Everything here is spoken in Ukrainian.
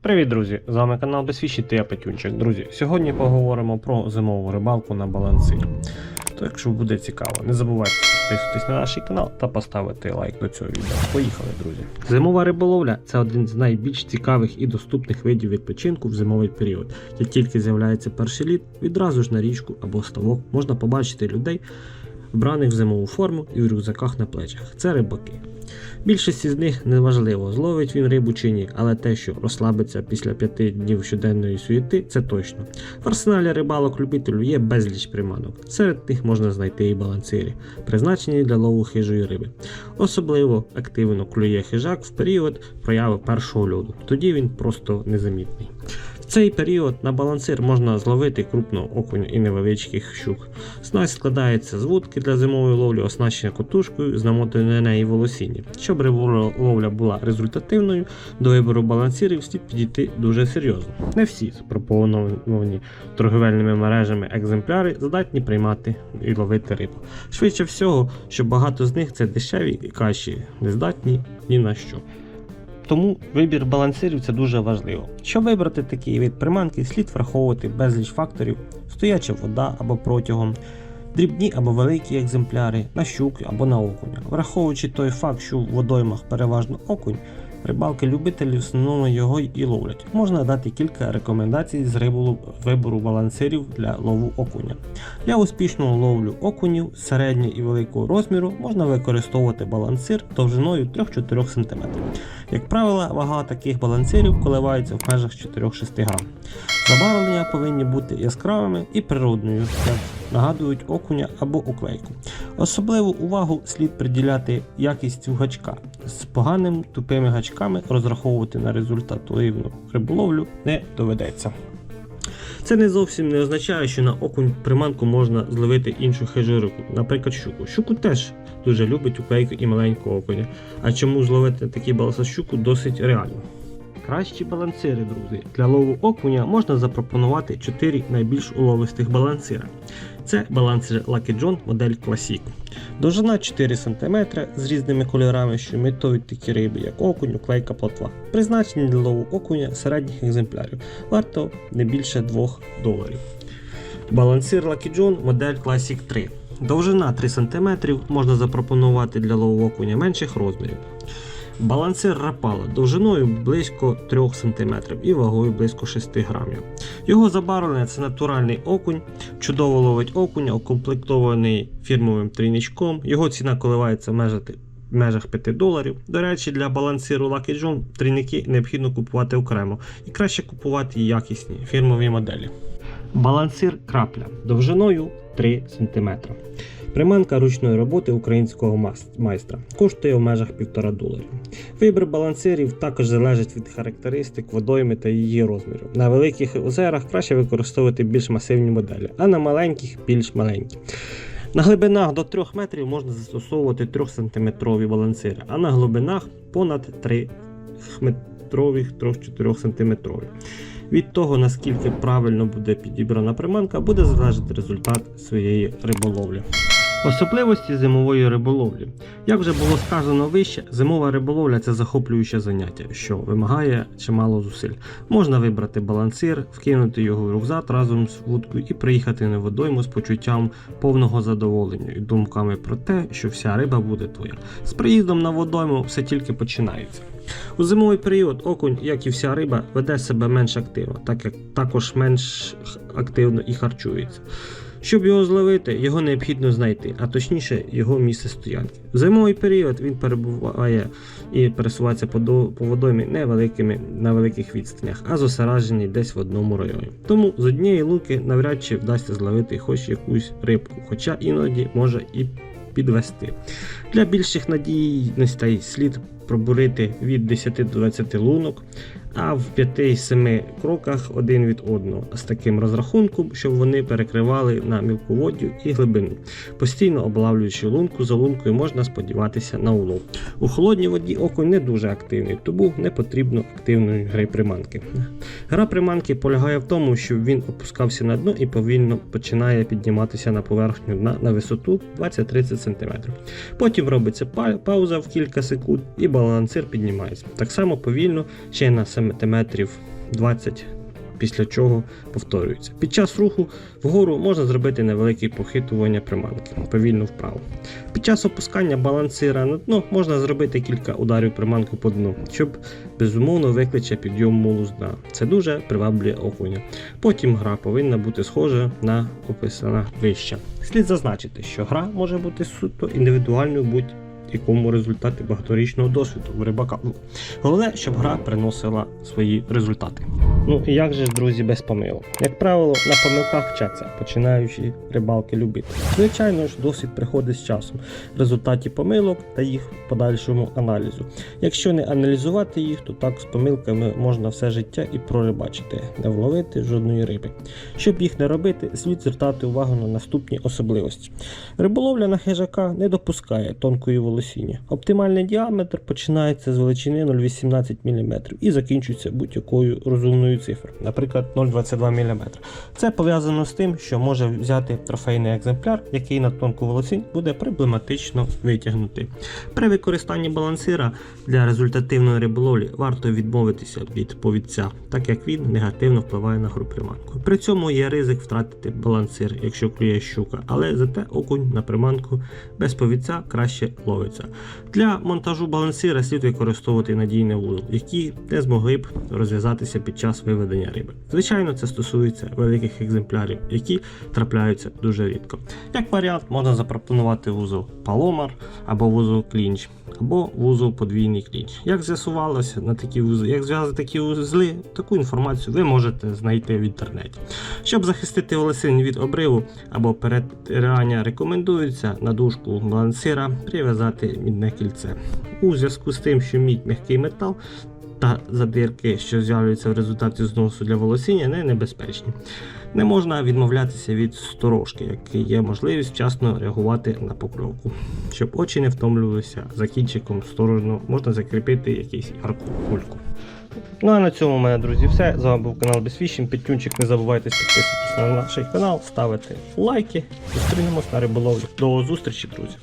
Привіт, друзі! З вами канал Безфіші та я Петюнчик. Друзі, сьогодні поговоримо про зимову рибалку на балансирі. То якщо буде цікаво, не забувайте підписуватись на наш канал та поставити лайк до цього відео. Поїхали, друзі! Зимова риболовля це один з найбільш цікавих і доступних видів відпочинку в зимовий період. Як тільки з'являється перший лід, відразу ж на річку або ставок можна побачити людей, вбраних в зимову форму і в рюкзаках на плечах. Це рибаки. Більшості з них неважливо, зловить він рибу чи ні, але те, що розслабиться після п'яти днів щоденної суєти, це точно. В арсеналі рибалок любителів є безліч приманок. Серед них можна знайти і балансирі, призначені для лову хижої риби. Особливо активно клює хижак в період прояви першого льоду. Тоді він просто незамітний. Цей період на балансир можна зловити крупного окуня і невеличких щук. Снасть складається з вудки для зимової ловлі, оснащена котушкою з намотаною на неї волосіння. Щоб риболовля була результативною, до вибору балансирів слід підійти дуже серйозно. Не всі запропоновані торговельними мережами екземпляри здатні приймати і ловити рибу. Швидше всього, що багато з них це дешеві і каші, не здатні ні на що. Тому вибір балансирів це дуже важливо. Щоб вибрати такий вид приманки, слід враховувати безліч факторів, стояча вода або протягом, дрібні або великі екземпляри, на щуки або на окуня. Враховуючи той факт, що в водоймах переважно окунь, рибалки-любителі в основному його і ловлять. Можна дати кілька рекомендацій з риболу- вибору балансирів для лову окуня. Для успішного ловлю окунів середнього і великого розміру можна використовувати балансир довжиною 3-4 см. Як правило, вага таких балансирів коливається в межах 4-6 грам. Забарвлення повинні бути яскравими і природною, як нагадують окуня або оклейку. Особливу увагу слід приділяти якістю гачка. З поганими тупими гачками розраховувати на результативну риболовлю не доведеться. Це не зовсім не означає, що на окунь приманку можна зловити іншу хижу наприклад, щуку. Щуку теж дуже любить уклейку і маленького окуня. А чому зловити такий баланси щуку досить реально. Кращі балансири, друзі. Для лову окуня можна запропонувати 4 найбільш уловистих балансира. Це балансир Lucky John модель Classic. Довжина 4 см з різними кольорами, що імітують такі риби, як окунь, уклейка, плотва. Призначені для лову окуня середніх екземплярів. Варто не більше 2 доларів. Балансир Lucky John модель Classic 3. Довжина 3 см можна запропонувати для лову окуня менших розмірів. Балансир рапала довжиною близько 3 см і вагою близько 6 грамів. Його забарвлення це натуральний окунь, чудово ловить окуня, укомплектований фірмовим трійничком. Його ціна коливається в межах 5 доларів. До речі, для балансиру Lucky John трійники необхідно купувати окремо і краще купувати якісні фірмові моделі. Балансир крапля довжиною 3 см. Приманка ручної роботи українського майстра коштує в межах 1,5 доларів. Вибір балансирів також залежить від характеристик водойми та її розміру. На великих озерах краще використовувати більш масивні моделі, а на маленьких більш маленькі. На глибинах до 3 метрів можна застосовувати 3 см балансири, а на глибинах понад 3 метрових 3-4 см. Від того, наскільки правильно буде підібрана приманка, буде залежати результат своєї риболовлі. Особливості зимової риболовлі. Як вже було сказано вище, зимова риболовля це захоплююче заняття, що вимагає чимало зусиль. Можна вибрати балансир, вкинути його в рюкзак разом з вудкою і приїхати на водойму з почуттям повного задоволення і думками про те, що вся риба буде твоя. З приїздом на водойму все тільки починається. У зимовий період окунь, як і вся риба, веде себе менш активно, так як також менш активно і харчується. Щоб його зловити, його необхідно знайти, а точніше його місце стоянки. В зимовий період він перебуває і пересувається по, до, по водоймі невеликими на великих відстанях, а зосереджений десь в одному районі. Тому з однієї луки навряд чи вдасться зловити хоч якусь рибку, хоча іноді може і підвести. Для більших надійностей слід пробурити від 10 до 20 лунок, а в 5-7 кроках один від одного з таким розрахунком, щоб вони перекривали на мілководдю і глибину. Постійно облавлюючи лунку за лункою, можна сподіватися на улов. У холодній воді окунь не дуже активний, тому не потрібно активної гри приманки. Гра приманки полягає в тому, що він опускався на дно і повільно починає підніматися на поверхню дна на висоту 20-30 см. Потім робиться па- пауза в кілька секунд і балансир піднімається. Так само повільно, ще на сантиметрів 20 після чого повторюється. Під час руху вгору можна зробити невелике похитування приманки повільно вправо. Під час опускання балансира на дно можна зробити кілька ударів приманку по дну, щоб безумовно викличе підйом мулу з дна. Це дуже приваблює окуня. Потім гра повинна бути схожа на описана вище. Слід зазначити, що гра може бути суто індивідуальною будь якому результати багаторічного досвіду у рибака. Ну, Головне, щоб гра приносила свої результати. Ну і як же ж, друзі, без помилок? Як правило, на помилках вчаться, починаючи рибалки любити. Звичайно ж, досвід приходить з часом в результаті помилок та їх подальшому аналізу. Якщо не аналізувати їх, то так з помилками можна все життя і прорибачити, не вловити жодної риби. Щоб їх не робити, слід звертати увагу на наступні особливості. Риболовля на хижака не допускає тонкої волосіння. Оптимальний діаметр починається з величини 0,18 мм і закінчується будь-якою розумною цифрою, наприклад 0,22 мм. Це пов'язано з тим, що може взяти трофейний екземпляр, який на тонку волосінь буде проблематично витягнути. При використанні балансира для результативної риболовлі варто відмовитися від повідця, так як він негативно впливає на гру приманку. При цьому є ризик втратити балансир, якщо клює щука, але зате окунь на приманку без повідця краще ловиться. Для монтажу балансира слід використовувати надійний вузол, які не змогли б розв'язатися під час виведення риби. Звичайно, це стосується великих екземплярів, які трапляються дуже рідко. Як варіант, можна запропонувати вузол Palomar або вузол клінч, або вузол подвійний клінч. Як з'ясувалося на такі вузли, як зв'язати такі вузли, таку інформацію ви можете знайти в інтернеті. Щоб захистити волосин від обриву або перетирання, рекомендується на дужку балансира прив'язати мідне кільце. У зв'язку з тим, що мідь м'який метал. Та задирки, що з'являються в результаті зносу для волосіння, не небезпечні. Не можна відмовлятися від сторожки, який є можливість вчасно реагувати на покльовку. Щоб очі не втомлювалися, за кінчиком сторожно можна закріпити якийсь арку кульку. Ну а на цьому у мене, друзі, все. З вами був канал Безфішін. Петюнчик. Не забувайте підписуватися на наш канал, ставити лайки. Зустрінемось на риболовлі. До зустрічі, друзі!